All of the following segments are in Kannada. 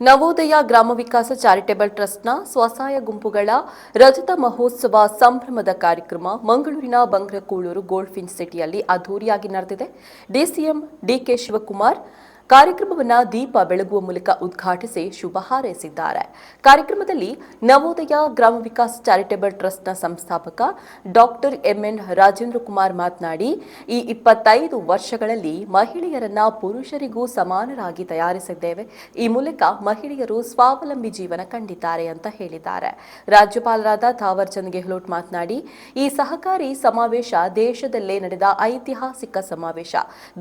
ನವೋದಯ ಗ್ರಾಮ ವಿಕಾಸ ಚಾರಿಟೇಬಲ್ ಟ್ರಸ್ಟ್ನ ಸ್ವಸಹಾಯ ಗುಂಪುಗಳ ರಜತ ಮಹೋತ್ಸವ ಸಂಭ್ರಮದ ಕಾರ್ಯಕ್ರಮ ಮಂಗಳೂರಿನ ಬಂಗ್ರಕೂಳೂರು ಗೋಲ್ಡ್ ಫಿನ್ ಸಿಟಿಯಲ್ಲಿ ಅದ್ದೂರಿಯಾಗಿ ನಡೆದಿದೆ. ಡಿಸಿಎಂ ಡಿಕೆ ಶಿವಕುಮಾರ್ ಕಾರ್ಯಕ್ರಮವನ್ನು ದೀಪ ಬೆಳಗುವ ಮೂಲಕ ಉದ್ಘಾಟಿಸಿ ಶುಭ ಹಾರೈಸಿದ್ದಾರೆ. ಕಾರ್ಯಕ್ರಮದಲ್ಲಿ ನವೋದಯ ಗ್ರಾಮ ವಿಕಾಸ್ ಚಾರಿಟೇಬಲ್ ಟ್ರಸ್ಟ್ನ ಸಂಸ್ಥಾಪಕ ಡಾಕ್ಟರ್ ಎಂಎನ್ ರಾಜೇಂದ್ರ ಕುಮಾರ್ ಮಾತನಾಡಿ, ಈ ಇಪ್ಪತ್ತೈದು ವರ್ಷಗಳಲ್ಲಿ ಮಹಿಳೆಯರನ್ನ ಪುರುಷರಿಗೂ ಸಮಾನರಾಗಿ ತಯಾರಿಸಿದ್ದೇವೆ. ಈ ಮೂಲಕ ಮಹಿಳೆಯರು ಸ್ವಾವಲಂಬಿ ಜೀವನ ಕಂಡಿದ್ದಾರೆ ಅಂತ ಹೇಳಿದ್ದಾರೆ. ರಾಜ್ಯಪಾಲರಾದ ಥಾವರ್ ಚಂದ್ ಗೆಹ್ಲೋಟ್ ಮಾತನಾಡಿ, ಈ ಸಹಕಾರಿ ಸಮಾವೇಶ ದೇಶದಲ್ಲೇ ನಡೆದ ಐತಿಹಾಸಿಕ ಸಮಾವೇಶ.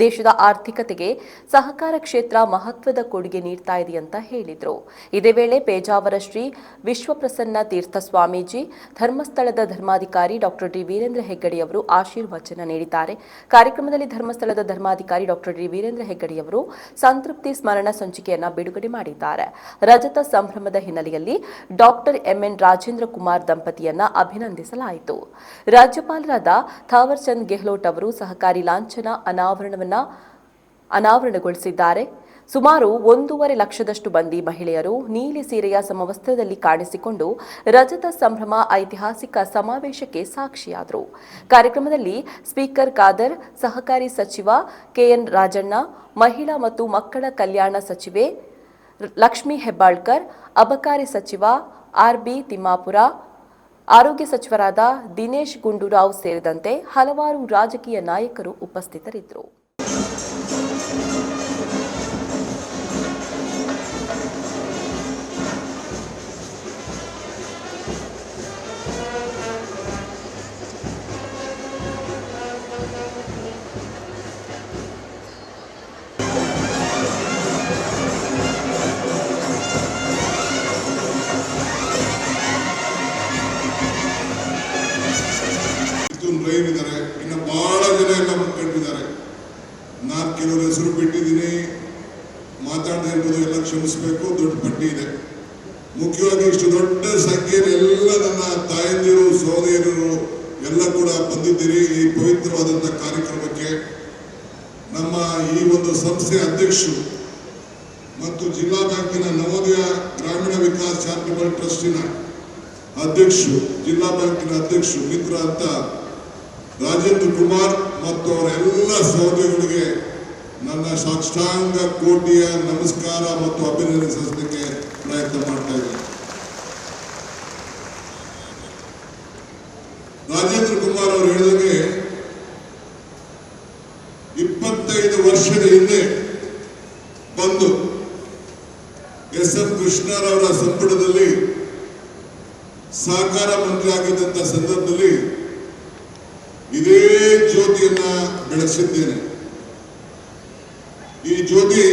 ದೇಶದ ಆರ್ಥಿಕತೆಗೆ ಸಹಕಾರ ಕ್ಷೇತ್ರ ಮಹತ್ವದ ಕೊಡುಗೆ ನೀಡ್ತಾ ಇದೆ ಅಂತ ಹೇಳಿದರು. ಇದೇ ವೇಳೆ ಪೇಜಾವರ ಶ್ರೀ ವಿಶ್ವಪ್ರಸನ್ನ ತೀರ್ಥ ಸ್ವಾಮೀಜಿ, ಧರ್ಮಸ್ಥಳದ ಧರ್ಮಾಧಿಕಾರಿ ಡಾಕ್ಟರ್ ಡಿ ವೀರೇಂದ್ರ ಹೆಗ್ಗಡೆಯವರು ಆಶೀರ್ವಚನ ನೀಡಿದ್ದಾರೆ. ಕಾರ್ಯಕ್ರಮದಲ್ಲಿ ಧರ್ಮಸ್ಥಳದ ಧರ್ಮಾಧಿಕಾರಿ ಡಾಕ್ಟರ್ ಡಿ ವೀರೇಂದ್ರ ಹೆಗ್ಗಡೆಯವರು ಸಂತೃಪ್ತಿ ಸ್ಮರಣ ಸಂಚಿಕೆಯನ್ನ ಬಿಡುಗಡೆ ಮಾಡಿದ್ದಾರೆ. ರಜತ ಸಂಭ್ರಮದ ಹಿನ್ನೆಲೆಯಲ್ಲಿ doctor M N Rajendra Kumar ದಂಪತಿಯನ್ನ ಅಭಿನಂದಿಸಲಾಯಿತು. ರಾಜ್ಯಪಾಲರಾದ ಥಾವರ್ ಚಂದ್ ಗೆಹ್ಲೋಟ್ ಅವರು ಸಹಕಾರಿ ಲಾಂಛನ, ಅನಾವರಣವನ್ನ ಅನಾವರಣಗೊಳಿಸಿದ್ದಾರೆ. ಸುಮಾರು ಒಂದೂವರೆ ಲಕ್ಷದಷ್ಟು ಮಂದಿ ಮಹಿಳೆಯರು ನೀಲಿ ಸೀರೆಯ ಸಮವಸ್ತ್ರದಲ್ಲಿ ಕಾಣಿಸಿಕೊಂಡು ರಜತ ಸಂಭ್ರಮ ಐತಿಹಾಸಿಕ ಸಮಾವೇಶಕ್ಕೆ ಸಾಕ್ಷಿಯಾದರು. ಕಾರ್ಯಕ್ರಮದಲ್ಲಿ ಸ್ಪೀಕರ್ ಖಾದರ್, ಸಹಕಾರಿ ಸಚಿವ ಕೆಎನ್ ರಾಜಣ್ಣ, ಮಹಿಳಾ ಮತ್ತು ಮಕ್ಕಳ ಕಲ್ಯಾಣ ಸಚಿವೆ ಲಕ್ಷ್ಮೀ ಹೆಬ್ಬಾಳ್ಕರ್, ಅಬಕಾರಿ ಸಚಿವ ಆರ್ಬಿ ತಿಮ್ಮಾಪುರ, ಆರೋಗ್ಯ ಸಚಿವರಾದ ದಿನೇಶ್ ಗುಂಡೂರಾವ್ ಸೇರಿದಂತೆ ಹಲವಾರು ರಾಜಕೀಯ ನಾಯಕರು ಉಪಸ್ಥಿತರಿದ್ದರು. ಮಾತಾಡದೇ ಇರ್ಬೋದು, ಎಲ್ಲ ಕ್ಷಮಿಸಬೇಕು, ದೊಡ್ಡ ಪಟ್ಟಿ ಇದೆ. ಮುಖ್ಯವಾಗಿ ಇಷ್ಟು ದೊಡ್ಡ ಸಂಖ್ಯೆಯಲ್ಲಿ ಎಲ್ಲ ನನ್ನ ತಾಯಂದಿರು, ಸಹೋದರಿಯರು ಎಲ್ಲ ಕೂಡ ಬಂದಿದ್ದೀರಿ ಈ ಪವಿತ್ರವಾದಂಥ ಕಾರ್ಯಕ್ರಮಕ್ಕೆ. ನಮ್ಮ ಈ ಒಂದು ಸಂಸ್ಥೆ ಅಧ್ಯಕ್ಷರು ಮತ್ತು ಜಿಲ್ಲಾ ಬ್ಯಾಂಕಿನ ನವೋದಯ ಗ್ರಾಮೀಣ ವಿಕಾಸ ಚಾರಿಟಬಲ್ ಟ್ರಸ್ಟಿನ ಅಧ್ಯಕ್ಷರು, ಜಿಲ್ಲಾ ಬ್ಯಾಂಕಿನ ಅಧ್ಯಕ್ಷರು, ಮಿತ್ರ ಅಂತ ರಾಜೇಂದ್ರ ಕುಮಾರ್ ಮತ್ತು ಅವರ ಎಲ್ಲ ಸಹೋದರಿಗಳಿಗೆ ನನ್ನ ಸಾಷ್ಟಾಂಗ ಕೋಟಿಯ ನಮಸ್ಕಾರ ಮತ್ತು ಅಭಿನಂದನೆ ಸಲ್ಲಿಸಲಿಕ್ಕೆ ಪ್ರಯತ್ನ ಮಾಡ್ತಾ ಇದ್ದೇನೆ. ರಾಜೇಂದ್ರ ಕುಮಾರ್ ಅವರು ಹೇಳಿದಂಗೆ ಇಪ್ಪತ್ತೈದು ವರ್ಷದ ಹಿಂದೆ ಬಂದು ಎಸ್ ಎಂ ಕೃಷ್ಣರವರ ಸಂಪುಟದಲ್ಲಿ ಸಹಕಾರ ಮಂತ್ರಿ ಆಗಿದ್ದಂಥ ಸಂದರ್ಭದಲ್ಲಿ ಇದೇ ಜ್ಯೋತಿಯನ್ನ ಬೆಳೆಸಿದ್ದೇನೆ. ಈ ಜ್ಯೋತಿ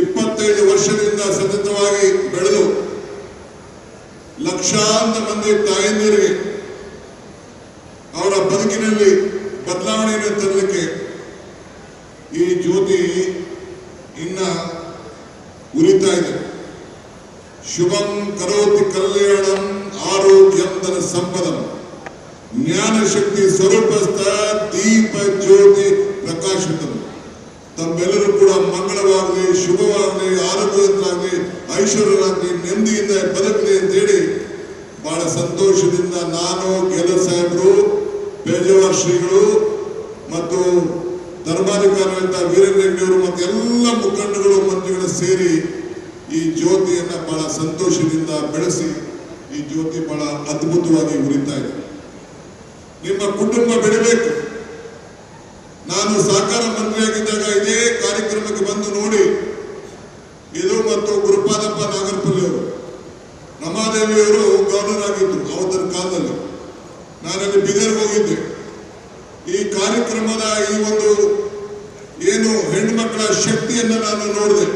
ಇಪ್ಪತ್ತೈದು ವರ್ಷದಿಂದ ಸತತವಾಗಿ ಬೆಳೆದು ಲಕ್ಷಾಂತರ ಮಂದಿ ತಾಯಂದಿರಿಗೆ ಅವರ ಬದುಕಿನಲ್ಲಿ ಬದಲಾವಣೆಯನ್ನು ತರಲಿಕ್ಕೆ ಈ ಜ್ಯೋತಿ ಇನ್ನ ಉರಿತಾ ಇದೆ. ಶುಭಂ ಕರೋತಿ ಕಲ್ಯಾಣಂ ಆರೋಗ್ಯಂ ಸಂಪದ. ಸಂಪದಂ ಜ್ಞಾನ ಶಕ್ತಿ ಸ್ವರೂಪಸ್ಥ ದೀಪ ಜ್ಯೋತಿ ಪ್ರಕಾಶಿತಂ. ತಮ್ಮೆಲ್ಲರೂ ಕೂಡ ಮಂಗಳವಾಗಲಿ, ಶುಭವಾಗಲಿ, ಆರೋಗ್ಯವಂತರಾಗಲಿ, ಐಶ್ವರ್ಯರಾಗಲಿ, ನೆಮ್ಮದಿಯಿಂದ ಬದುಕಲಿ ಅಂತೇಳಿ ಬಹಳ ಸಂತೋಷದಿಂದ ನಾನು ಗೆಲ ಸಾಹೇಬರು ಪೇಜಾವರ್ ಶ್ರೀಗಳು ಮತ್ತು ಧರ್ಮಾಧಿಕಾರಿಗಳಂತ ವೀರೇಂದ್ರ ಮತ್ತು ಎಲ್ಲ ಮುಖಂಡಗಳು ಮಂತ್ರಿಗಳು ಸೇರಿ ಈ ಜ್ಯೋತಿಯನ್ನ ಬಹಳ ಸಂತೋಷದಿಂದ ಬೆಳೆಸಿ ಈ ಜ್ಯೋತಿ ಬಹಳ ಅದ್ಭುತವಾಗಿ ಉರಿತಾ ಇದೆ. ನಿಮ್ಮ ಕುಟುಂಬ ಬೆಳಿಬೇಕು ನಾನು ಸಹಕಾರ ಮಂತ್ರಿಯಾಗಿದ್ದಾಗ ಇದೇ ಕಾರ್ಯಕ್ರಮಕ್ಕೆ ಬಂದು ನೋಡಿ ಇದು ಮತ್ತು ಗುರುಪಾದಪ್ಪ ನಾಗರಪಲ್ಲಿ ಅವರು ರಮಾದೇವಿಯವರು ಗವರ್ನರ್ ಆಗಿದ್ರು ಅವತ್ತಿನ ಕಾಲದಲ್ಲಿ ನಾನಲ್ಲಿ ಬೀದರ್ಗೆ ಹೋಗಿದ್ದೆ. ಈ ಕಾರ್ಯಕ್ರಮದ ಈ ಒಂದು ಏನು ಹೆಣ್ಮಕ್ಕಳ ಶಕ್ತಿಯನ್ನು ನಾನು ನೋಡಿದೆ.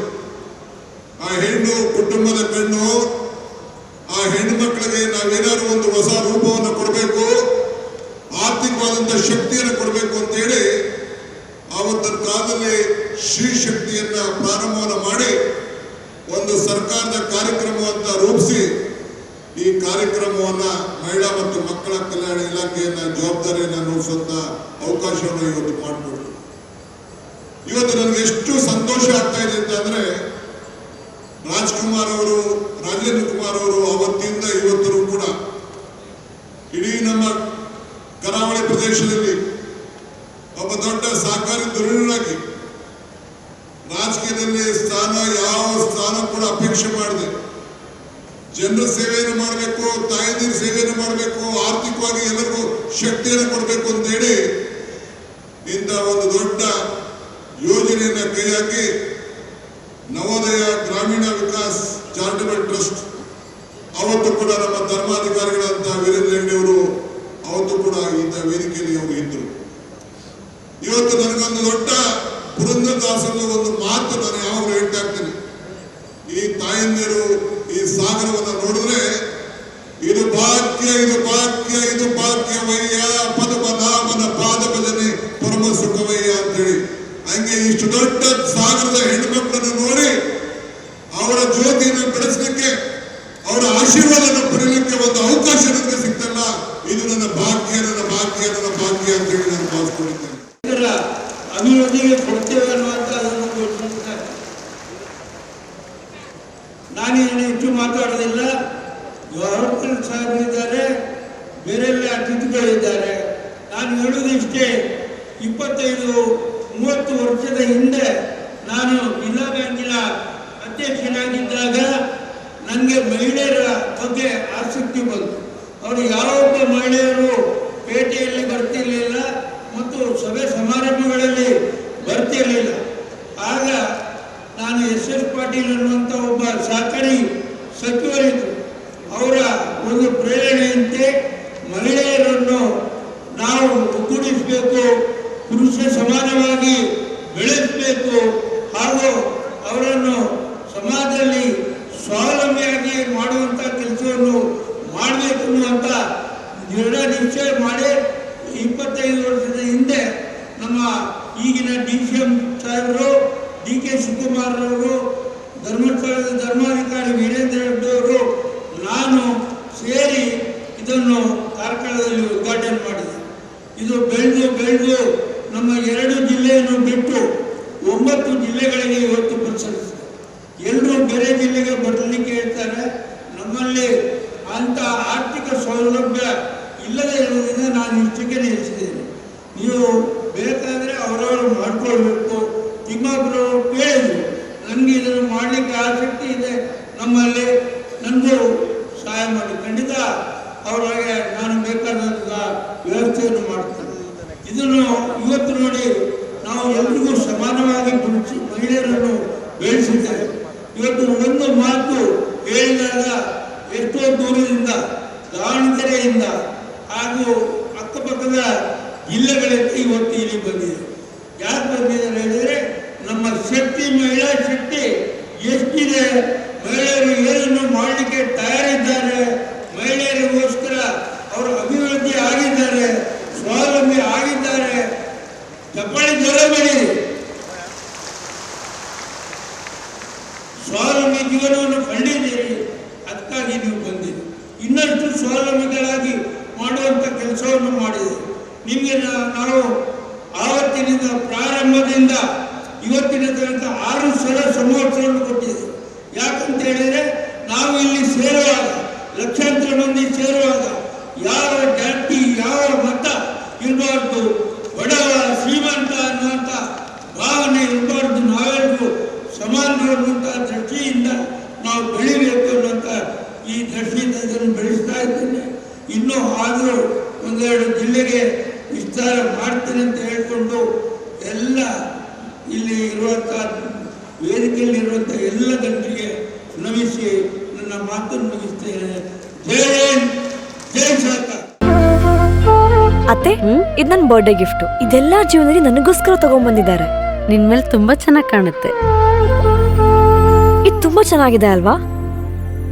ಆ ಹೆಣ್ಣು ಕುಟುಂಬದ ಕಣ್ಣು, ಆ ಹೆಣ್ಣು ಮಕ್ಕಳಿಗೆ ನಾವೇನಾದ್ರು ಒಂದು ಹೊಸ ರೂಪವನ್ನು ಕೊಡಬೇಕು ಆರ್ಥಿಕವಾದಂಥ ಶಕ್ತಿಯನ್ನು ಕೊಡಬೇಕು ಅಂತೇಳಿ ಆವತ್ತಿನ ಕಾಲದಲ್ಲಿ ಶ್ರೀ ಶಕ್ತಿಯನ್ನ ಪ್ರಾರಂಭವನ್ನು ಮಾಡಿ ಒಂದು ಸರ್ಕಾರದ ಕಾರ್ಯಕ್ರಮ ಅಂತ ರೂಪಿಸಿ ಈ ಕಾರ್ಯಕ್ರಮವನ್ನ ಮಹಿಳಾ ಮತ್ತು ಮಕ್ಕಳ ಕಲ್ಯಾಣ ಇಲಾಖೆಯನ್ನ ಜವಾಬ್ದಾರಿಯನ್ನು ನಡೆಸುವಂತ ಅವಕಾಶವನ್ನು ಇವತ್ತು ಮಾಡಿಕೊಡ್ತು ಇವತ್ತು ನನಗೆ ಎಷ್ಟು ಸಂತೋಷ ಆಗ್ತಾ ಇದೆ ಅಂತಂದ್ರೆ ರಾಜ್ಕುಮಾರ್ ಅವರು, ರಾಜೇಂದ್ರ ಕುಮಾರ್ ಅವರು ಅವತ್ತಿಂದ ಇವತ್ತರೂ ಕೂಡ ಇಡೀ ನಮ್ಮ ಕರಾವಳಿ ಪ್ರದೇಶದಲ್ಲಿ ಶಕ್ತಿಯನ್ನು ಕೊಡಬೇಕು ಅಂತ ಹೇಳಿ ಇಂಥ ಒಂದು ದೊಡ್ಡ ಯೋಜನೆಯನ್ನ ಕೈ ಹಾಕಿ ನವೋದಯ ಗ್ರಾಮೀಣ ವಿಕಾಸ್ ಚಾರಿಟಬಲ್ ಟ್ರಸ್ಟ್ ಅವತ್ತು ಕೂಡ ನಮ್ಮ ಧರ್ಮಾಧಿಕಾರಿಗಳಂತ ವೀರೇಂದ್ರ ಅವರು ಅವತ್ತು ಕೂಡ ಇಂಥ ವೇದಿಕೆಯಲ್ಲಿ ಅವರು ಇದ್ದರು ಇವತ್ತು ನನಗೊಂದು ದೊಡ್ಡ ಒಂದು ಮಾತು ನಾನು ಯಾವಾಗಲೂ ಹೇಳ್ತಾ ಇರ್ತೀನಿ ಈ ತಾಯಂದಿರು ಈ ಸಾಗರವನ್ನು ನೋಡಿದ್ರೆ ಇದು ಭಾಗ್ಯ ಇದು ಭಾಗ್ಯ ಇದು ಭಾಗ್ಯವಯ್ಯ ಪದಪನಾಮನ ಪಾದ ಭಜನೆ ಪರಮ ಸುಖವಯ್ಯ ಅಂತೇಳಿ ಹಂಗೆ ಇಷ್ಟು ದೊಡ್ಡ ಸಾಗರದ ಹೆಣ್ಮಕ್ಳನ್ನು ನೋಡಿ ಅವರ ಜ್ಯೋತಿಯನ್ನು ಬೆಳೆಸಲಿಕ್ಕೆ, ಅವರ ಆಶೀರ್ವಾದವನ್ನು ಪಡೆಯಲಿಕ್ಕೆ ಒಂದು ಅವಕಾಶ ನನಗೆ ಸಿಗ್ತಲ್ಲ ಇದು ನನ್ನ ಭಾಗ್ಯ ನನ್ನ ಭಾಗ್ಯ ನನ್ನ ಭಾಗ್ಯ ಅಂತೇಳಿ ನಾನು ಭಾವಿಸ್ಕೊಂಡಿದ್ದೇನೆ ಅಭಿವೃದ್ಧಿಗೆ ಕೊಡ್ತೇವೆ ಅನ್ನುವಂತ ನಾನು ನಾನೇನು ಹೆಚ್ಚು ಮಾತಾಡೋದಿಲ್ಲ. ಗೌರವ ಸಾಹೇಬರಿದ್ದಾರೆ ಬೇರೆ ಅತಿಥಿಗಳಿದ್ದಾರೆ ನಾನು ಹೇಳುವುದು ಇಷ್ಟೇ, ಇಪ್ಪತ್ತೈದು, ಮೂವತ್ತು ವರ್ಷದ ಹಿಂದೆ ನಾನು ಜಿಲ್ಲಾ ಬ್ಯಾಂಕಿನ ಅಧ್ಯಕ್ಷನಾಗಿದ್ದಾಗ ನನಗೆ ಮಹಿಳೆಯರ ಬಗ್ಗೆ ಆಸಕ್ತಿ ಬಂತು. ಅವರು ಯಾವೊಬ್ಬ ಮಹಿಳೆಯರು ಪೇಟೆಯಲ್ಲಿ ಬರ್ತಿರ್ಲಿಲ್ಲ ಮತ್ತು ಸಭೆ ಸಮಾರಂಭಗಳಲ್ಲಿ ಬರ್ತಿರಲಿಲ್ಲ. ಆಗ ನಾನು ಎಸ್ ಎಸ್ ಪಾಟೀಲ್ ಅನ್ನುವಂಥ ಒಬ್ಬ ಸಹಕಾರಿ ಸಚಿವರಿದ್ದರು. ಅವರ ಒಂದು ಪ್ರೇರಣೆಯಂತೆ ಮಹಿಳೆಯರನ್ನು ನಾವು ಒಗ್ಗೂಡಿಸಬೇಕು, ಪುರುಷ ಸಮಾನವಾಗಿ ಬೆಳೆಸಬೇಕು ಹಾಗೂ ಅವರನ್ನು ಸಮಾಜದಲ್ಲಿ ಸ್ವಾವಲಂಬಿಯಾಗಿ ಮಾಡುವಂಥ ಕೆಲಸವನ್ನು ಮಾಡಬೇಕು ಅನ್ನುವಂಥ ದೃಢ ನಿಶ್ಚಯ ಮಾಡಿ ಇಪ್ಪತ್ತೈದು ವರ್ಷದ ಹಿಂದೆ ನಮ್ಮ ಈಗಿನ ಡಿ ಸಿ ಎಂ ಸಾಹೇಬರು ಡಿ ಕೆ ಶಿವಕುಮಾರ್ ಅವರು ಧರ್ಮಸ್ಥಳದ ಧರ್ಮಾಧಿಕಾರಿ ವೀರೇಂದ್ರ ಹೆಗ್ಡೆ ಅವರು ನಾನು ಸೇರಿ ಇದನ್ನು ಕಾರ್ಕಳದಲ್ಲಿ ಉದ್ಘಾಟನೆ ಮಾಡಿದೆ ಇದು ಬೆಳೆದು ಬೆಳೆದು ನಮ್ಮ ಎರಡು ಜಿಲ್ಲೆಯನ್ನು ಬಿಟ್ಟು ಒಂಬತ್ತು ಜಿಲ್ಲೆಗಳಿಗೆ ಇವತ್ತು ಪ್ರಸರಿಸಿದೆ ಎಲ್ಲರೂ ಬೇರೆ ಜಿಲ್ಲೆಗೆ ಬರಲಿಕ್ಕೆ ಹೇಳ್ತಾರೆ ನಮ್ಮಲ್ಲಿ ಅಂತ ಆರ್ಥಿಕ ಸೌಲಭ್ಯ ಇಲ್ಲದೆ ಇರುವುದರಿಂದ ನಾನು ಇಷ್ಟಕ್ಕೆ ನಿಲ್ಲಿಸಿದ್ದೇನೆ ನೀವು ಬೇಕಾದರೆ ಅವರವರು ಮಾಡ್ಕೊಳ್ಬೇಕು. ತಿಮ್ಮಾಪುರ ಕೇಳಿದ್ರು, ನನಗೆ ಇದನ್ನು ಮಾಡಲಿಕ್ಕೆ ಆಸಕ್ತಿ ಇದೆ. ನಮ್ಮಲ್ಲಿ ನನಗೂ ಸಹಾಯ ಮಾಡಿ. ಖಂಡಿತ ಅವರಿಗೆ ನಾನು ಬೇಕಾದಂಥ ವ್ಯವಸ್ಥೆಯನ್ನು ಮಾಡ್ತೇನೆ. ಇದನ್ನು ಇವತ್ತು ನೋಡಿ ನಾವು ಎಲ್ರಿಗೂ ಸಮಾನವಾಗಿ ಮಹಿಳೆಯರನ್ನು ಬೆಳೆಸಿದ್ದೇವೆ. ಇವತ್ತು ಒಂದು ಮಾತು ಹೇಳಿದಾಗ ಎಷ್ಟೋ ದೂರದಿಂದ ದಾವಣಗೆರೆಯಿಂದ ಹಾಗೂ ಅಕ್ಕಪಕ್ಕದ ಜಿಲ್ಲೆಗಳಿಂದ ಇವತ್ತು ಇಲ್ಲಿ ಬಂದಿದೆ. ಯಾಕೆ ಬಂದಿದ್ದಾರೆ ಹೇಳಿದರೆ ನಮ್ಮ ಶಕ್ತಿ ಮಹಿಳಾ ಶಕ್ತಿ ಎಷ್ಟಿದೆ ಮಹಿಳೆಯರು ಏನನ್ನು ಮಾಡಲಿಕ್ಕೆ ಸ್ವಾವಲಂಬಿಗಳಾಗಿ ಮಾಡುವಂಥ ಕೆಲಸವನ್ನು ಮಾಡಿದೆ. ನಿಮಗೆ ನಾವು ಆವತ್ತಿನಿಂದ ಪ್ರಾರಂಭದಿಂದ ಇವತ್ತಿನ ತನಕ ಆರು ಸಲ ಸಮೋತ್ಸವವನ್ನು ಕೊಟ್ಟಿದೆ. ಯಾಕಂತ ಹೇಳಿದರೆ ನಾವು ಇಲ್ಲಿ ಸೇರುವಾಗ, ಲಕ್ಷಾಂತರ ಮಂದಿ ಸೇರುವಾಗ ಯಾವ ಜಾತಿ, ಯಾವ ಮತ ಇರಬಾರ್ದು, ಬಡವ, ಶ್ರೀಮಂತ ಅನ್ನುವಂಥ ಭಾವನೆ ಇರಬಾರ್ದು. ನಾವೆಲ್ಲರೂ ಸಮಾನರು ಅನ್ನುವಂಥ ದೃಷ್ಟಿಯಿಂದ ನಾವು ಬೆಳಿಬೇಕು. ಈ ಇದನ್ನು ಬೆಳೆಸ್ತಾ ಇದ್ದೇನೆ. ಇನ್ನೂ ಆದರೂ ಒಂದೆರಡು ಜಿಲ್ಲೆಗೆ ವಿಸ್ತಾರ ಮಾಡ್ತೇನೆ ಅಂತ ಹೇಳಿಕೊಂಡು ಎಲ್ಲ ಇಲ್ಲಿ ಇರುವಂಥ ವೇದಿಕೆಯಲ್ಲಿ ಇರುವಂಥ ಎಲ್ಲ ಜನರಿಗೆ ನಮಿಸಿ ನನ್ನ ಮಾತನ್ನು ಮುಗಿಸ್ತೇನೆ. ಜೈ ಜೈ ಸರ್ಕಾರ. ಅತ್ತೆ, ಇದು ನನ್ನ ಬರ್ಡೇ ಗಿಫ್ಟ್ ಇದೆಲ್ಲ ಜೀವನದಲ್ಲಿ ನನಗೋಸ್ಕರ ತಗೊಂಡ್ಬಂದಿದ್ದಾರೆ ನಿನ್ ಮೇಲೆ ತುಂಬಾ ಚೆನ್ನಾಗಿ ಕಾಣುತ್ತೆ. ಇದು ತುಂಬಾ ಚೆನ್ನಾಗಿದೆ ಅಲ್ವಾ?